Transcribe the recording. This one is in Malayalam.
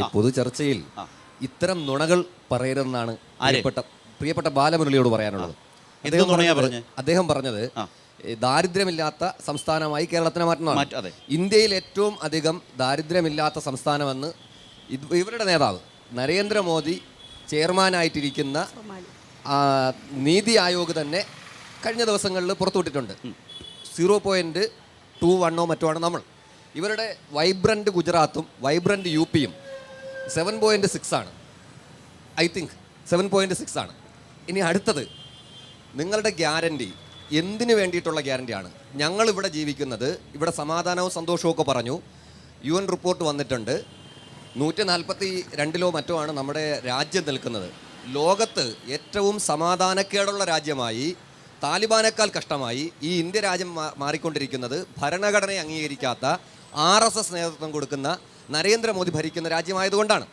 ഈ പൊതു ചർച്ചയിൽ ഇത്തരം നുണകൾ പറയരുതെന്നാണ് പ്രിയപ്പെട്ട പ്രിയപ്പെട്ട ബാലമുരളിയോട് പറയാനുള്ളത്. എന്ത് നുണയാ പറഞ്ഞേ? അദ്ദേഹം പറഞ്ഞത് ദാരിദ്ര്യമില്ലാത്ത സംസ്ഥാനമായി കേരളത്തിനെ മാറ്റുന്ന ഇന്ത്യയിൽ ഏറ്റവും അധികം ദാരിദ്ര്യമില്ലാത്ത സംസ്ഥാനമെന്ന് ഇവരുടെ നേതാവ് നരേന്ദ്രമോദി ചെയർമാനായിട്ടിരിക്കുന്ന നീതി ആയോഗ് തന്നെ കഴിഞ്ഞ ദിവസങ്ങളിൽ പുറത്തുവിട്ടിട്ടുണ്ട്. സീറോ പോയിന്റ് ടു വണ്ണോ മറ്റോ ആണ് നമ്മൾ. ഇവരുടെ വൈബ്രന്റ് ഗുജറാത്തും വൈബ്രന്റ് യു പിയും സെവൻ പോയിന്റ് സിക്സ് ആണ്. I think seven point six ആണ്. ഇനി അടുത്തത് നിങ്ങളുടെ ഗ്യാരന്റി എന്തിനു വേണ്ടിയിട്ടുള്ള ഗ്യാരന്റിയാണ് ഞങ്ങൾ ഇവിടെ ജീവിക്കുന്നത് ഇവിടെ സമാധാനവും സന്തോഷവും ഒക്കെ പറഞ്ഞു. യു എൻ റിപ്പോർട്ട് വന്നിട്ടുണ്ട്. നൂറ്റി നാൽപ്പത്തി രണ്ടിലോ മറ്റോ ആണ് നമ്മുടെ രാജ്യം നിൽക്കുന്നത്. ലോകത്ത് ഏറ്റവും സമാധാനക്കേടുള്ള രാജ്യമായി താലിബാനേക്കാൾ കഷ്ടമായി ഈ ഇന്ത്യ രാജ്യം മാറിക്കൊണ്ടിരിക്കുന്നത് ഭരണഘടനയെ അംഗീകരിക്കാത്ത ആർ എസ് എസ് നേതൃത്വം കൊടുക്കുന്ന നരേന്ദ്രമോദി ഭരിക്കുന്ന രാജ്യമായതുകൊണ്ടാണ്.